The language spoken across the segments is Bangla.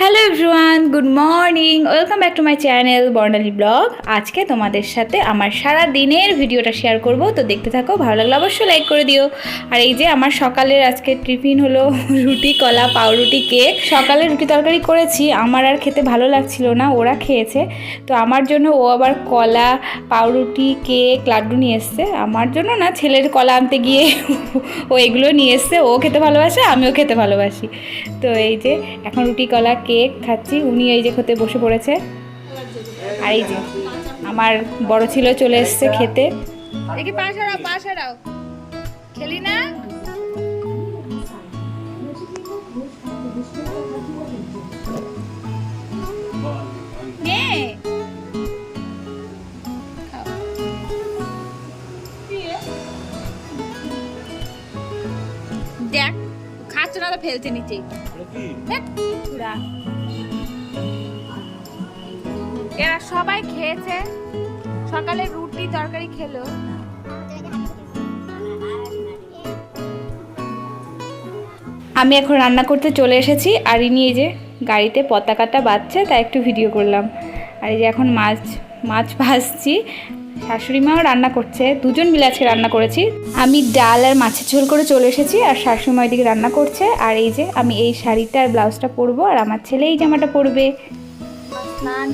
Hello everyone good morning welcome back to my channel Barnali blog আজকে তোমাদের সাথে আমার সারা দিনের ভিডিওটা শেয়ার করব, তো দেখতে থাকো, ভালো লাগলে অবশ্যই লাইক করে দিও। আর এই যে আমার সকালের আজকে টিফিন হলো রুটি, কলা, পাউরুটি কেক সকালে রুটি তরকারি করেছি, আমার আর খেতে ভালো লাগছিল না, ওরা খেয়েছে। তো আমার জন্য ও আবার কলা, পাউরুটি কেক লাড্ডু নিয়ে এসছে। আমার জন্য না ছেলের কলা আনতে গিয়ে ও এগুলো নিয়ে এসছে, ও খেতে ভালোবাসে, আমিও খেতে ভালোবাসি। তো এই যে এখন রুটি, কলা কেক খাচ্ছি, উনি এই যে খেতে বসে পড়েছে। আর এই যে, আমার বড় ছিল চলে এসছে খেতে। দেখি, পা সরাও পা সরাও। খেলি না? নে। খাচ্ছ না তো ফেলছে নিচে এরা সবাই খেয়েছে। সকালে রুটি তরকারি খেলো। আমি এখন রান্না করতে চলে এসেছি। আর ইনি এই যে গাড়িতে পতাকাটা বাজছে তাই একটু ভিডিও করলাম। আর এই যে এখন মাছ মাছ ভাজছি। শাশুড়ি মাও রান্না করছে দুজন মিলে আজকে রান্না করেছি। আমি ডাল আর মাছের ঝোল করে চলে এসেছি আর শাশুড়ি মা এদিকে রান্না করছে আর এই যে আমি এই শাড়িটা আর ব্লাউজটা পরবো আর আমার ছেলে এই জামাটা পরবে। স্নান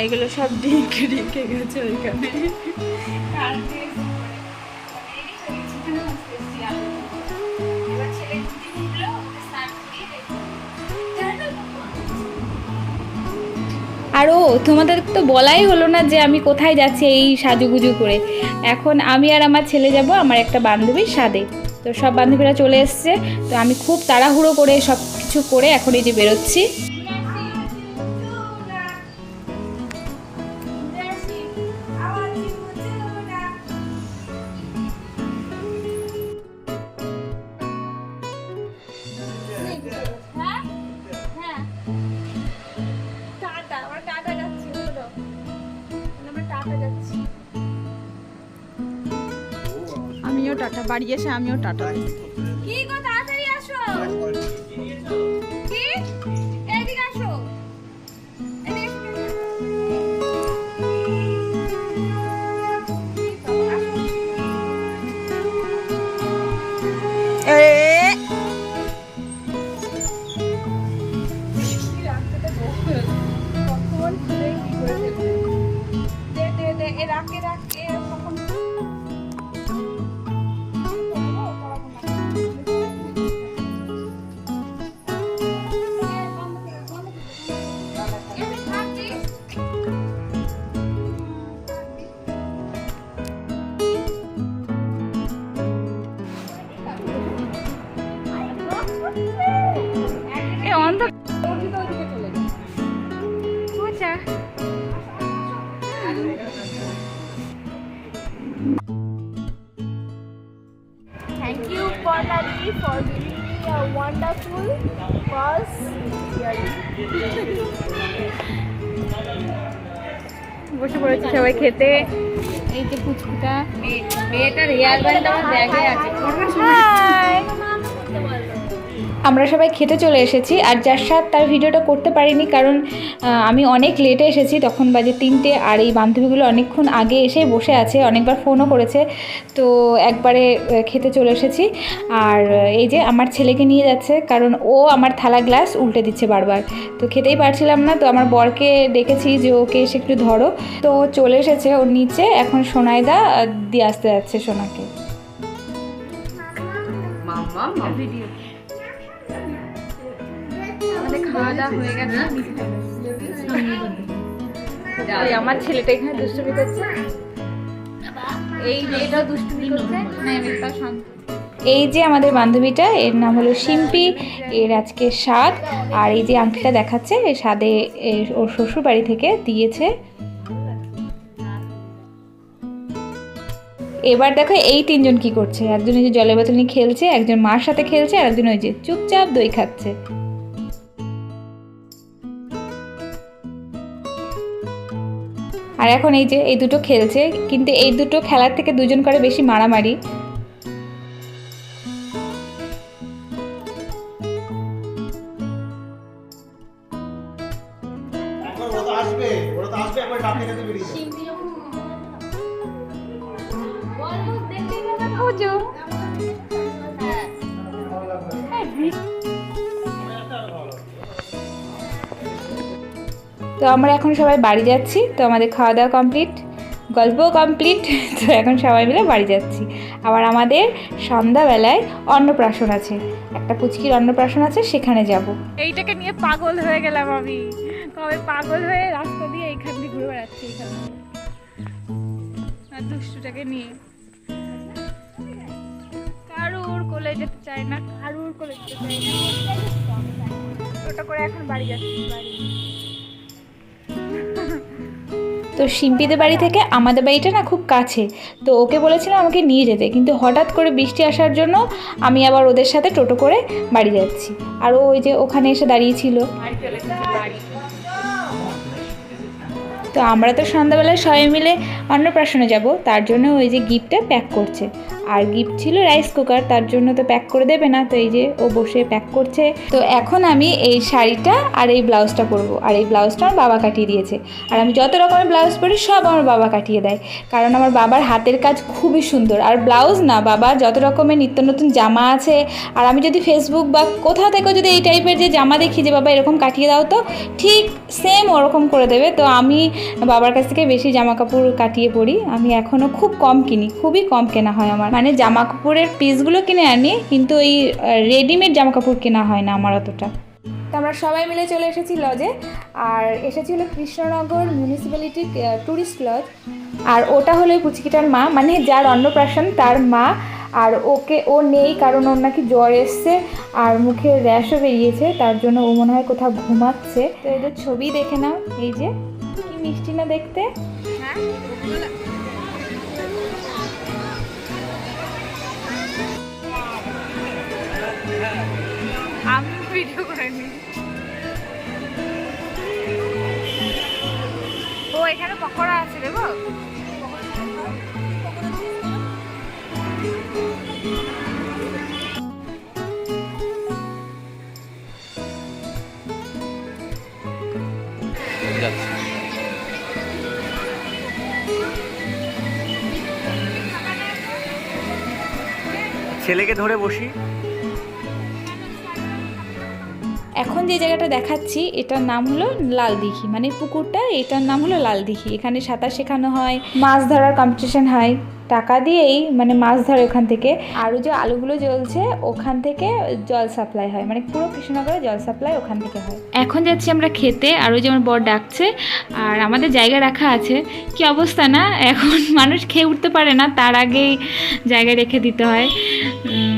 এইগুলো সব ডিঙ্কে ডিঙ্কে গেছে ওইখানে। আরও তোমাদের তো বলাই হলো না যে আমি কোথায় যাচ্ছি এই সাজুগুজু করে। এখন আমি আর আমার ছেলে যাব আমার একটা বান্ধবীর সাদে তো সব বান্ধবীরা চলে এসছে। তো আমি খুব তাড়াহুড়ো করে সব কিছু করে এখন এই যে বেরোচ্ছি। টাটা বাড়ি এসে আমিও টাটা। দিই কি গো তাড়াতাড়ি আসো। For giving me a wonderful first বসে পড়েছে সবাই খেতে। এই যে পুচকুটা মেয়েটার হেয়ার ব্যান্ড আমার ব্যাগে আছে। আমরা সবাই খেতে চলে এসেছি আর যার সাথ তার ভিডিওটা করতে পারিনি কারণ আমি অনেক লেটে এসেছি তখন বাজে তিনটে আর এই বান্ধবীগুলো অনেকক্ষণ আগে এসেই বসে আছে অনেকবার ফোনও করেছে। তো একবারে খেতে চলে এসেছি। আর এই যে আমার ছেলেকে নিয়ে যাচ্ছে কারণ ও আমার থালা গ্লাস উল্টে দিচ্ছে বারবার। তো খেতেই পারছিলাম না তো আমার বরকে ডেকেছি যে ওকে এসে একটু ধরো। তো ও চলে এসেছে ওর নিচে এখন সোনাইদা দিয়ে আসতে যাচ্ছে সোনাকে। ভিডিও। খাওয়া দাওয়া হয়ে গেছে। ওই আমার ছেলেটা এখানে দুষ্টুমি করছে। এই মেয়েটাও দুষ্টুমি করছে। না এই শান্ত। এই যে আমাদের বান্ধবীটা এর নাম হলো শিম্পি এর আজকে স্বাদ। আর এই যে আংটিটা দেখাচ্ছে এই স্বাদে ওর শ্বশুর বাড়ি থেকে দিয়েছে। এবার দেখো এই তিনজন কি করছে। একজন ওই যে জলের বোতল নিয়ে খেলছে একজন মার সাথে খেলছে আর একজন ওই যে চুপচাপ দই খাচ্ছে। আর এখন এই যে এই দুটো খেলছে কিন্তু এই দুটো খেলার থেকে দুজন করে বেশি মারামারি। আসবে ওরা তো আসবে একবার ডাকতে তো আমরা এখন সবাই বাড়ি যাচ্ছি, তো আমাদের খাওয়া দাওয়া কমপ্লিট গল্পও কমপ্লিট তো এখন সবাই মিলে বাড়ি যাচ্ছি। আবার আমাদের সন্ধ্যাবেলায় অন্নপ্রাশন আছে, একটা পুচকির অন্নপ্রাশন আছে, সেখানে যাব। এইটাকে নিয়ে পাগল হয়ে গেলাম আমি। কবে পাগল হয়ে রাস্তা দিয়ে এইখান দিয়ে ঘুরে বেড়াচ্ছি এখানে। দুষ্টুটাকে নিয়ে। কারুর কোলে যেতে চায় না, কারুর কোলে যেতে চায় না। টোটো করে এখন বাড়ি যাচ্ছি। বাড়ি তো শিম্পিদের বাড়ি থেকে আমাদের বাড়িটা না খুব কাছে, তো ওকে বলেছিলাম আমাকে নিয়ে যেতে, কিন্তু হঠাৎ করে বৃষ্টি আসার জন্য আমি আবার ওদের সাথে টোটো করে বাড়ি যাচ্ছি। আর ওই যে ওখানে এসে দাঁড়িয়েছিল। তো আমরা তো সন্ধ্যাবেলায় সবাই মিলে অন্নপ্রাশনে যাব, তার জন্য ওই যে গিফটটা প্যাক করছে। আর গিফট ছিল রাইস কুকার তার জন্য তো প্যাক করে দেবে না, তো এই যে ও বসে প্যাক করছে। তো এখন আমি এই শাড়িটা আর এই ব্লাউজটা পরবো। আর এই ব্লাউজটা আমার বাবা কাটিয়ে দিয়েছে। আর আমি যত রকমের ব্লাউজ পরি, সব আমার বাবা কাটিয়ে দেয়। কারণ আমার বাবার হাতের কাজ খুবই সুন্দর। আর ব্লাউজ না, বাবা, যত রকমের নিত্য নতুন জামা আছে, আর আমি যদি ফেসবুক বা কোথাও থেকেও যদি এই টাইপের যে জামা দেখি যে বাবা এরকম কাটিয়ে দাও তো, ঠিক সেম ওরকম করে দেবে। তো আমি বাবার কাছ থেকে বেশি জামা কাপড় কাটিয়ে পরি। আমি এখনও খুব কম কিনি, খুবই কম কেনা হয় আমার। মানে জামা কাপড়ের পিসগুলো কিনে আনি কিন্তু এই রেডিমেড জামা কাপড় কেনা হয় না আমার অতটা। তো আমরা সবাই মিলে চলে এসেছি লজে আর এসেছি হলো কৃষ্ণনগর মিউনিসিপ্যালিটি ট্যুরিস্ট লজ আর ওটা হলো এই পুচকিটার মা মানে যার অন্নপ্রাশন তার মা আর ওকে ও নেই কারণ ওর নাকি জ্বর এসছে আর মুখে র্যাশও বেরিয়েছে তার জন্য ও মনে হয় কোথাও ঘুমাচ্ছে। তো এদের ছবি দেখে নাও এই যে কি মিষ্টি না দেখতে? আমি ও এখানে পকোড়া আছে দেবো ছেলেকে ধরে বসি। এখন যে জায়গাটা দেখাচ্ছি, এটার নাম হলো লাল দিঘি মানে পুকুরটা, এটার নাম হলো লাল দিঘি এখানে সাঁতার শেখানো হয়, মাছ ধরার কম্পিটিশন হয়। টাকা দিয়েই মানে মাছ ধরে ওখান থেকে। আরও যে আলুগুলো জ্বলছে ওখান থেকে জল সাপ্লাই হয়। মানে পুরো কৃষ্ণনগরে জল সাপ্লাই ওখান থেকে হয়। এখন যাচ্ছি আমরা খেতে আর ওই যে আমার বর ডাকছে আর আমাদের জায়গা রাখা আছে। কি অবস্থা না? এখন মানুষ খেয়ে উঠতে পারে না তার আগেই জায়গায় রেখে দিতে হয়।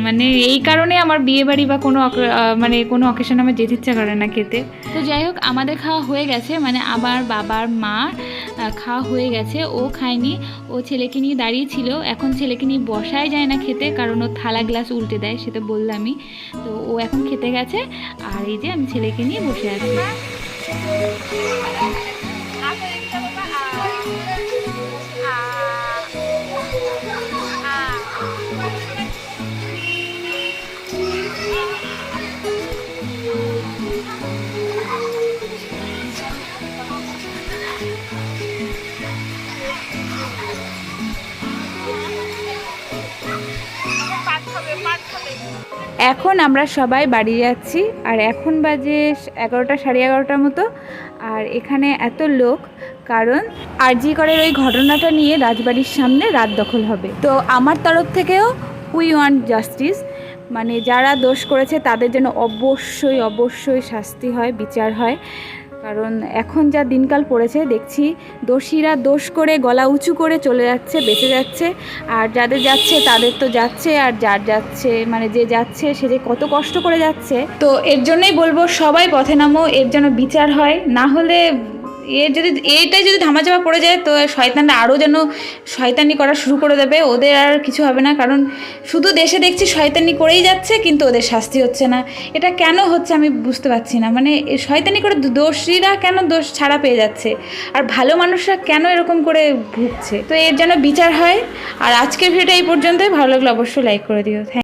মানে এই কারণে আমার বিয়ে বাড়ি বা কোনো অক- মানে কোনো অকেশন আমার যেতে ইচ্ছা করে না খেতে। তো যাই হোক আমাদের খাওয়া হয়ে গেছে। মানে আমার বাবার মা খাওয়া হয়ে গেছে। ও খায়নি। ও ছেলেকে নিয়ে দাঁড়িয়ে ছিল। এখন ছেলেকে নিয়ে বসাই যায় না খেতে, কারণ ও থালা গ্লাস উল্টে দেয় সেটা বললামই। তো ও এখন খেতে গেছে, আর এই যে আমি ছেলেকে নিয়ে বসে আছি। এখন আমরা সবাই বাড়ি যাচ্ছি, আর এখন বাজে এগারোটা সাড়ে এগারোটার মতো, আর এখানে এত লোক, কারণ আর জি করের ওই ঘটনাটা নিয়ে রাজবাড়ির সামনে রাত দখল হবে। তো আমার তরফ থেকেও উই ওয়ান্ট জাস্টিস মানে যারা দোষ করেছে তাদের জন্য অবশ্যই অবশ্যই শাস্তি হয়, বিচার হয়। কারণ এখন যা দিনকাল পড়েছে, দেখছি দোষীরা দোষ করে গলা উঁচু করে চলে যাচ্ছে, বেঁচে যাচ্ছে। আর যাদের যাচ্ছে, তাদের তো যাচ্ছে, আর যার যাচ্ছে মানে যে যাচ্ছে, সে যে কত কষ্ট করে যাচ্ছে। তো এর জন্যই বলব, সবাই পথে নামো, এর জন্য বিচার হয়। না হলে এর যদি এইটাই যদি ধামাচাপা পড়ে যায়, তো শয়তানরা আরও যেন শয়তানি করা শুরু করে দেবে। ওদের আর কিছু হবে না, কারণ শুধু দেশে দেখছি শয়তানি করেই যাচ্ছে, কিন্তু ওদের শাস্তি হচ্ছে না। এটা কেন হচ্ছে আমি বুঝতে পারছি না। মানে শয়তানি করে দোষীরা কেন দোষ ছাড়া পেয়ে যাচ্ছে? আর ভালো মানুষরা কেন এরকম করে ভুগছে? তো এর যেন বিচার হয়। আর আজকের ভিডিওটা এই পর্যন্তই। ভালো লাগলে অবশ্যই লাইক করে দিও। থ্যাংক